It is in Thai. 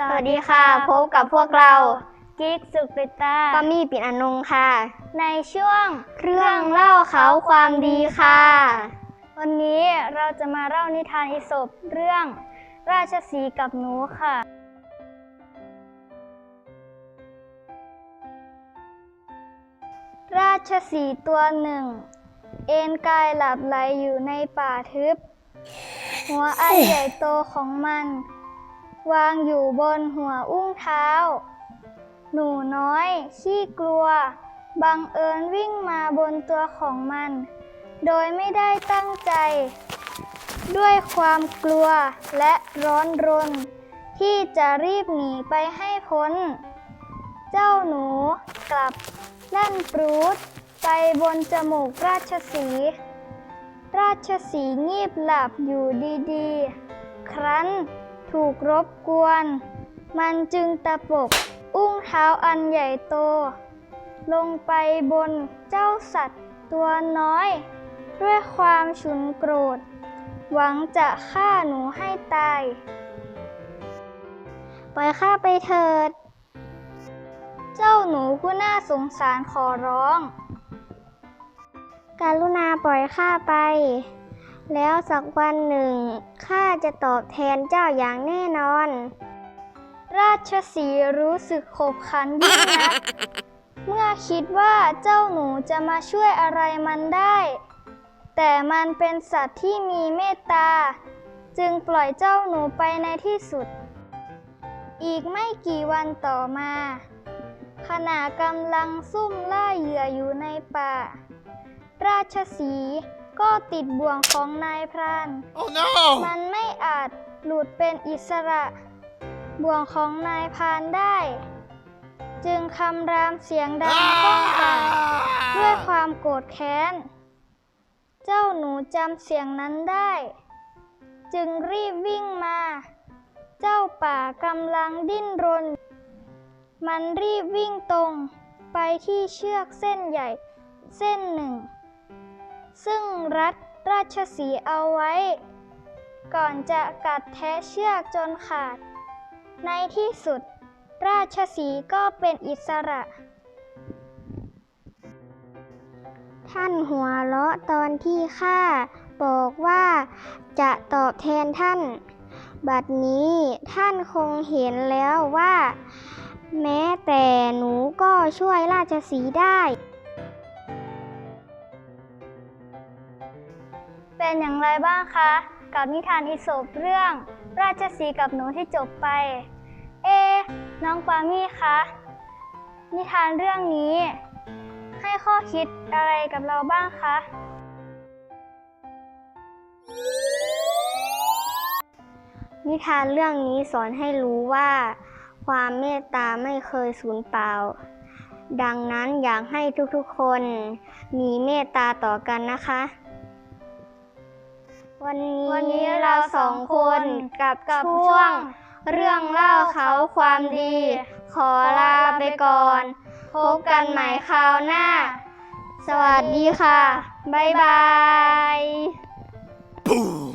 สวัสดีค่ะ พบกับพวกเรากิ๊กสุกริตาปามี่ปิ่นอนงค์ค่ะ ในช่วงเรื่องเล่าเขาความดีค่ะ วันนี้เราจะมาเล่านิทานอีสปเรื่องราชสีห์กับหนูค่ะ ราชสีห์ตัวหนึ่ง เอนกายหลับไหลอยู่ในป่าทึบ หัวอันใหญ่โตของมัน วางอยู่บนหัวอุ้งเท้า หนูน้อยขี้กลัว บังเอิญวิ่งมาบนตัวของมัน โดยไม่ได้ตั้งใจ ด้วยความกลัวและร้อนรน ที่จะรีบหนีไปให้พ้น เจ้าหนูกลับลั่นปรูดไปบนจมูกราชสี ราชสีงีบหลับอยู่ดีๆ ครั้น ถูกรบกวน มันจึงตะปบ อุ้งเท้าอันใหญ่โต ลงไปบนเจ้าสัตว์ตัวน้อย ด้วยความฉุนโกรธ หวังจะฆ่าหนูให้ตาย ปล่อยข้าไปเถิด เจ้าหนูผู้น่าสงสารขอร้อง การุณาปล่อยข้าไป แล้วสักวันหนึ่งข้าจะตอบแทนเจ้าอย่างแน่นอน ราชสีห์รู้สึกขบขันยิ่งนัก เมื่อคิดว่าเจ้าหนูจะมาช่วยอะไรมันได้ แต่มันเป็นสัตว์ที่มีเมตตา จึงปล่อยเจ้าหนูไปในที่สุด อีกไม่กี่วันต่อมา ขณะกำลังซุ่มล่าเหยื่ออยู่ในป่า ราชสีห์ ก็ติดบ่วงของนายพราน Oh no! มันไม่อาจหลุดเป็นอิสระบ่วงของนายพรานได้ จึงคำรามเสียงดังก้องก่างด้วยความโกรธแค้น เจ้าหนูจำเสียงนั้นได้ จึงรีบวิ่งมา เจ้าป่ากำลังดิ้นรน มันรีบวิ่งตรงไปที่เชือกเส้นใหญ่เส้นหนึ่ง ซึ่งรัดราชสีเอาไว้ ก่อนจะกัดแท้เชือกจนขาด ในที่สุด ราชสีก็เป็นอิสระ ท่านหัวเราะตอนที่ข้าบอกว่าจะตอบแทนท่าน บัดนี้ท่านคงเห็นแล้วว่า แม้แต่หนูก็ช่วยราชสีได้ เป็นอย่างไรบ้างคะ กับนิทานอีสปเรื่อง ราชสีกับหนูที่จบไป เอ น้องปามี่คะ นิทานเรื่องนี้ ให้ข้อคิดอะไรกับเราบ้างคะ นิทานเรื่องนี้สอนให้รู้ว่า ความเมตตาไม่เคยสูญเปล่าดังนั้นอยากให้ทุกๆคนมีเมตตาต่อกันนะคะ วันนี้วันนี้เราสองคนกับกับช่วง เรื่องเล่าเขาความดี ขอลาไปก่อน พบกันใหม่คราวหน้า สวัสดีค่ะ บ๊ายบาย Boom!